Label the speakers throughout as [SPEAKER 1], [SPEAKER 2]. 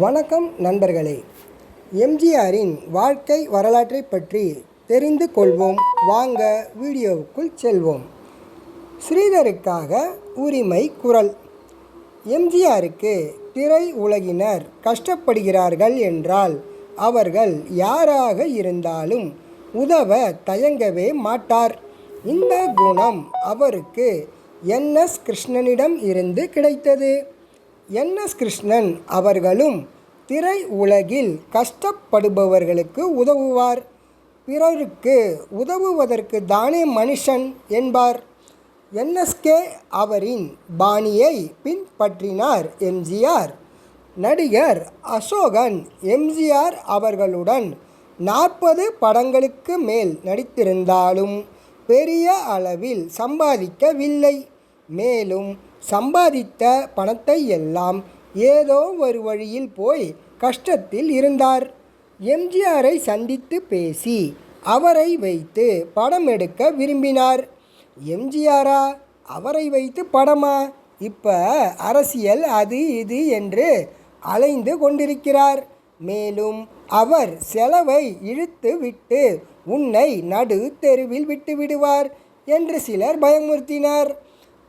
[SPEAKER 1] வணக்கம் நண்பர்களே. எம்ஜிஆரின் வாழ்க்கை வரலாற்றை பற்றி தெரிந்து கொள்வோம். வாங்க வீடியோவுக்குள் செல்வோம். ஸ்ரீதருக்காக உரிமை குரல். எம்ஜிஆருக்கு திரை உலகினர் கஷ்டப்படுகிறார்கள் என்றால் அவர்கள் யாராக இருந்தாலும் உதவ தயங்கவே மாட்டார். இந்த குணம் அவருக்கு என் எஸ் கிருஷ்ணனிடம் இருந்து கிடைத்தது. என்எஸ் கிருஷ்ணன் அவர்களும் திரை உலகில் கஷ்டப்படுபவர்களுக்கு உதவுவார். பிறருக்கு உதவுவதற்கு தானே மனுஷன் என்பார். என்எஸ்கே அவரின் பாணியை பின்பற்றினார் எம்ஜிஆர். நடிகர் அசோகன் எம்ஜிஆர் அவர்களுடன் நாற்பது படங்களுக்கு மேல் நடித்திருந்தாலும் பெரிய அளவில் சம்பாதிக்கவில்லை. மேலும் சம்பாதித்த பணத்தை எல்லாம் ஏதோ ஒரு வழியில் போய் கஷ்டத்தில் இருந்தார். எம்ஜிஆரை சந்தித்து பேசி அவரை வைத்து படம் எடுக்க விரும்பினார். எம்ஜிஆரா அவரை வைத்து படமா? இப்போ அரசியல் அது இது என்று அலைந்து கொண்டிருக்கிறார். மேலும் அவர் செலவை இழுத்து விட்டு உன்னை நடு தெருவில் விட்டு விடுவார் என்று சிலர் பயமுறுத்தினர்.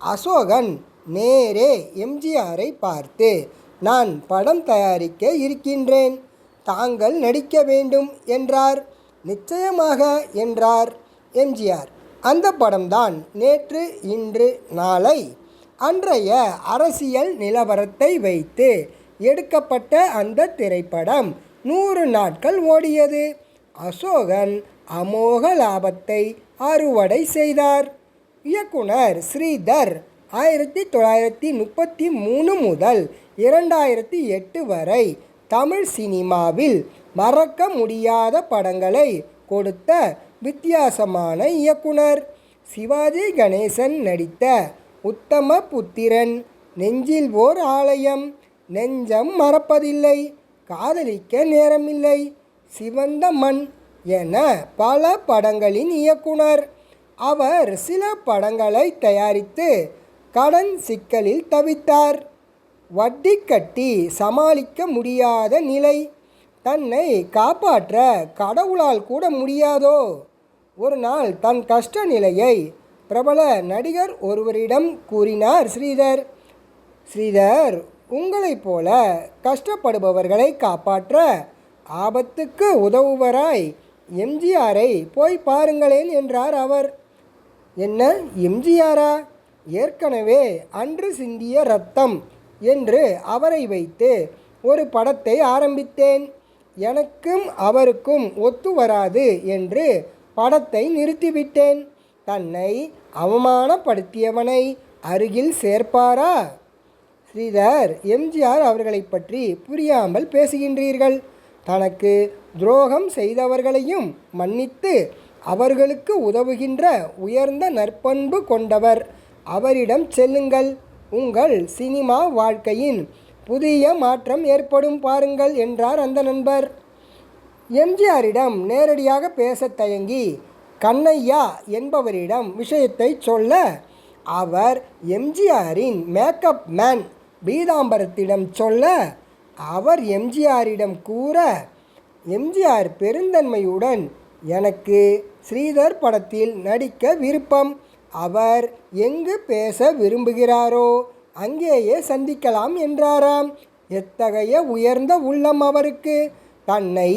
[SPEAKER 1] அசோகன் நேரே எம்ஜிஆரை பார்த்து நான் படம் தயாரிக்க இருக்கின்றேன். தாங்கள் நடிக்க வேண்டும் என்றார். நிச்சயமாக என்றார் எம்ஜிஆர். அந்த படம்தான் நேற்று இன்று நாளை அன்றைய அரசியல் நிலவரத்தை வைத்து எடுக்கப்பட்ட அந்த திரைப்படம் நூறு நாட்கள் ஓடியது. அசோகன் அமோக லாபத்தை அறுவடை செய்தார். இயக்குனர் ஸ்ரீதர் ஆயிரத்தி தொள்ளாயிரத்தி முப்பத்தி மூணு முதல் இரண்டாயிரத்தி எட்டு வரை தமிழ் சினிமாவில் மறக்க முடியாத படங்களை கொடுத்த வித்தியாசமான இயக்குனர். சிவாஜி கணேசன் நடித்த உத்தம புத்திரன் நெஞ்சில் ஓர் ஆலயம் நெஞ்சம் மறப்பதில்லை காதலிக்க நேரமில்லை சிவந்த மண் என பல படங்களின் இயக்குனர். அவர் சில படங்களை தயாரித்து கடன் சிக்கலில் தவித்தார். வட்டி கட்டி சமாளிக்க முடியாத நிலை. தன்னை காப்பாற்ற கடவுளால் கூட முடியாதோ? ஒரு நாள் தன் கஷ்ட நிலையை பிரபல நடிகர் ஒருவரிடம் கூறினார் ஸ்ரீதர். ஸ்ரீதர் உங்களைப் போல கஷ்டப்படுபவர்களை காப்பாற்ற ஆபத்துக்கு உதவுவராய் எம்ஜிஆரை போய் பாருங்களேன் என்றார் அவர். என்ன? எம்ஜிஆரா? ஏற்கனவே அன்று சிந்திய ரத்தம் என்று அவரை வைத்து ஒரு படத்தை ஆரம்பித்தேன். எனக்கும் அவருக்கும் ஒத்து வராது என்று படத்தை நிறுத்திவிட்டேன். தன்னை அவமானப்படுத்தியவனை அருகில் சேர்ப்பாரா? ஸ்ரீதர் எம்ஜிஆர் அவர்களை பற்றி புரியாமல் பேசுகின்றீர்கள். தனக்கு துரோகம் செய்தவர்களையும் மன்னித்து அவர்களுக்கு உதவுகின்ற உயர்ந்த நற்பண்பு கொண்டவர். அவரிடம் செல்லுங்கள். உங்கள் சினிமா வாழ்க்கையின் புதிய மாற்றம் ஏற்படும் பாருங்கள் என்றார் அந்த நண்பர். எம்ஜிஆரிடம் நேரடியாக பேசத் தயங்கி கண்ணையா என்பவரிடம் விஷயத்தை சொல்ல அவர் எம்ஜிஆரின் மேக்கப் மேன் பீதாம்பரத்திடம் சொல்ல அவர் எம்ஜிஆரிடம் கூற எம்ஜிஆர் பெருந்தன்மையுடன் எனக்கு ஸ்ரீதர் படத்தில் நடிக்க விருப்பம். அவர் எங்கு பேச விரும்புகிறாரோ அங்கேயே சந்திக்கலாம் என்றாராம். எத்தகைய உயர்ந்த உள்ளம் அவருக்கு? தன்னை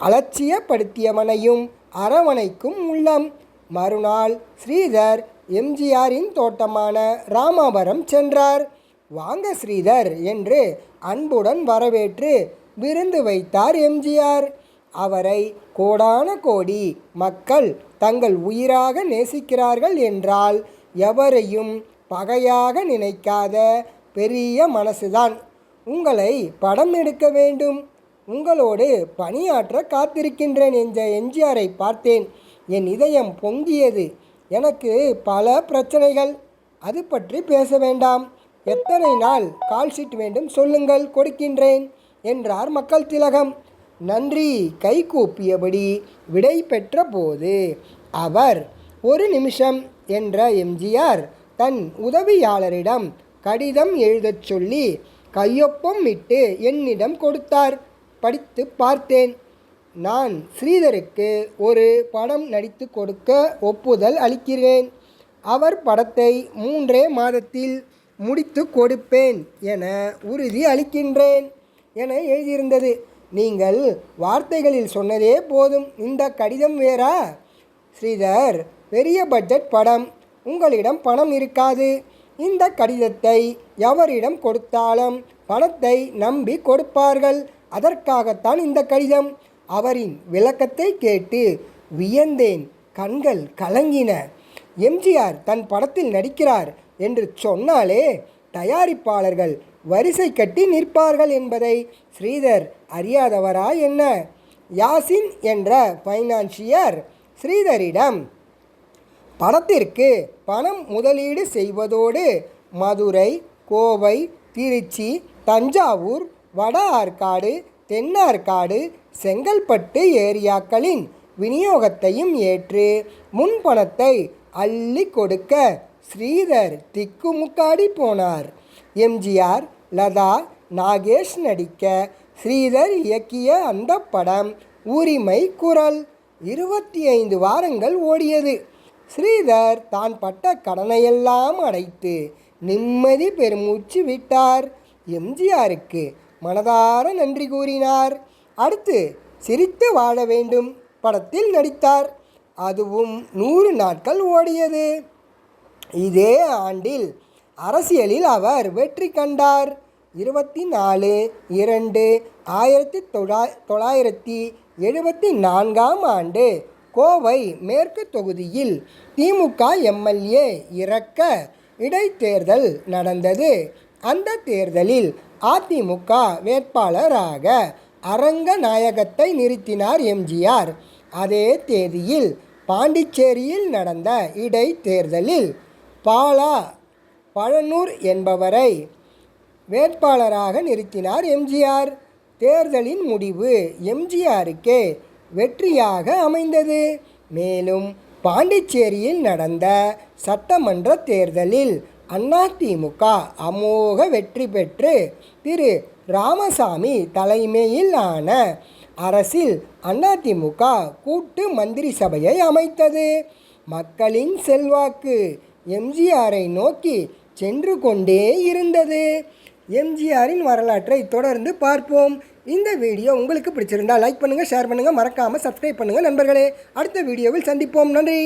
[SPEAKER 1] அலட்சியப்படுத்தியவனையும் அரவணைக்கும் உள்ளம். மறுநாள் ஸ்ரீதர் எம்ஜிஆரின் தோட்டமான ராமாபுரம் சென்றார். வாங்க ஸ்ரீதர் என்று அன்புடன் வரவேற்று விருந்து வைத்தார் எம்ஜிஆர். அவரை கோடான கோடி மக்கள் தங்கள் உயிராக நேசிக்கிறார்கள் என்றால் எவரையும் பகையாக நினைக்காத பெரிய மனசுதான். உங்களை படம் எடுக்க வேண்டும். உங்களோடு பணியாற்ற காத்திருக்கின்றேன் என்ற எம்ஜிஆரை பார்த்தேன். என் இதயம் பொங்கியது. எனக்கு பல பிரச்சனைகள். அது பற்றி பேச வேண்டாம். எத்தனை நாள் கால்ஷீட் வேண்டும் சொல்லுங்கள் கொடுக்கின்றேன் என்றார் மக்கள் திலகம். நன்றி கைகூப்பியபடி விடை பெற்ற போது அவர் ஒரு நிமிஷம் என்ற எம்ஜிஆர் தன் உதவியாளரிடம் கடிதம் எழுதச் சொல்லி கையொப்பம் இட்டு என்னிடம் கொடுத்தார். படித்து பார்த்தேன். நான் ஸ்ரீதருக்கு ஒரு படம் நடித்து கொடுக்க ஒப்புதல் அளிக்கிறேன். அவர் படத்தை மூன்றே மாதத்தில் முடித்து கொடுப்பேன் என உறுதி அளிக்கின்றேன் என எழுதியிருந்தது. நீங்கள் வார்த்தைகளில் சொன்னதே போதும். இந்த கடிதம் வேறா? ஸ்ரீதர் பெரிய பட்ஜெட் படம். உங்களிடம் பணம் இருக்காது. இந்த கடிதத்தை எவரிடம் கொடுத்தாலும் பணத்தை நம்பி கொடுப்பார்கள். அதற்காகத்தான் இந்த கடிதம். அவரின் விளக்கத்தை கேட்டு வியந்தேன். கண்கள் கலங்கின. எம்ஜிஆர் தன் படத்தில் நடிக்கிறார் என்று சொன்னாலே தயாரிப்பாளர்கள் வரிசை கட்டி நிற்பார்கள் என்பதை ஸ்ரீதர் அறியாதவரா என்ன? யாசின் என்ற ஃபைனான்சியர் ஸ்ரீதரிடம் படத்திற்கு பணம் முதலீடு செய்வதோடு மதுரை கோவை திருச்சி தஞ்சாவூர் வட ஆற்காடு தென்னார்காடு செங்கல்பட்டு ஏரியாக்களின் விநியோகத்தையும் ஏற்று முன்பணத்தை அள்ளி கொடுக்க ஸ்ரீதர் திக்குமுக்காடி போனார். எம்ஜிஆர் லதா நாகேஷ் நடிக்க ஸ்ரீதர் இயக்கிய அந்த படம் உரிமை குரல். இருபத்தி ஐந்து வாரங்கள் ஓடியது. ஸ்ரீதர் தான் பட்ட கடனையெல்லாம் அடைத்து நிம்மதி பெருமூச்சு விட்டார். எம்ஜிஆருக்கு மனதார நன்றி கூறினார். அடுத்து சிரித்து வாழ வேண்டும் படத்தில் நடித்தார். அதுவும் நூறு நாட்கள் ஓடியது. இதே ஆண்டில் அரசியலில் அவர் வெற்றி கண்டார். இருபத்தி நாலு இரண்டு ஆயிரத்தி தொள்ளா தொள்ளாயிரத்தி எழுபத்தி நான்காம் ஆண்டு கோவை மேற்கு தொகுதியில் திமுக எம்எல்ஏ இறக்க இடைத்தேர்தல் நடந்தது. அந்த தேர்தலில் அதிமுக வேட்பாளராக அரங்கநாயகத்தை நிறுத்தினார் எம்ஜிஆர். அதே தேதியில் பாண்டிச்சேரியில் நடந்த இடைத்தேர்தலில் பாலா பழனூர் என்பவரை வேட்பாளராக நிறுத்தினார் எம்ஜிஆர். தேர்தலின் முடிவு எம்ஜிஆருக்கே வெற்றியாக அமைந்தது. மேலும் பாண்டிச்சேரியில் நடந்த சட்டமன்ற தேர்தலில் அதிமுக அமோக வெற்றி பெற்று திரு. ராமசாமி தலைமையிலான அரசில் அதிமுக கூட்டு மந்திரி சபையை அமைத்தது. மக்களின் செல்வாக்கு எம்ஜிஆரை நோக்கி சென்று கொண்டே இருந்தது. எம்ஜிஆரின் வரலாற்றை தொடர்ந்து பார்ப்போம். இந்த வீடியோ உங்களுக்கு பிடிச்சிருந்தா லைக் பண்ணுங்கள் ஷேர் பண்ணுங்கள் மறக்காமல் சப்ஸ்கிரைப் பண்ணுங்கள் நண்பர்களே. அடுத்த வீடியோவில் சந்திப்போம். நன்றி.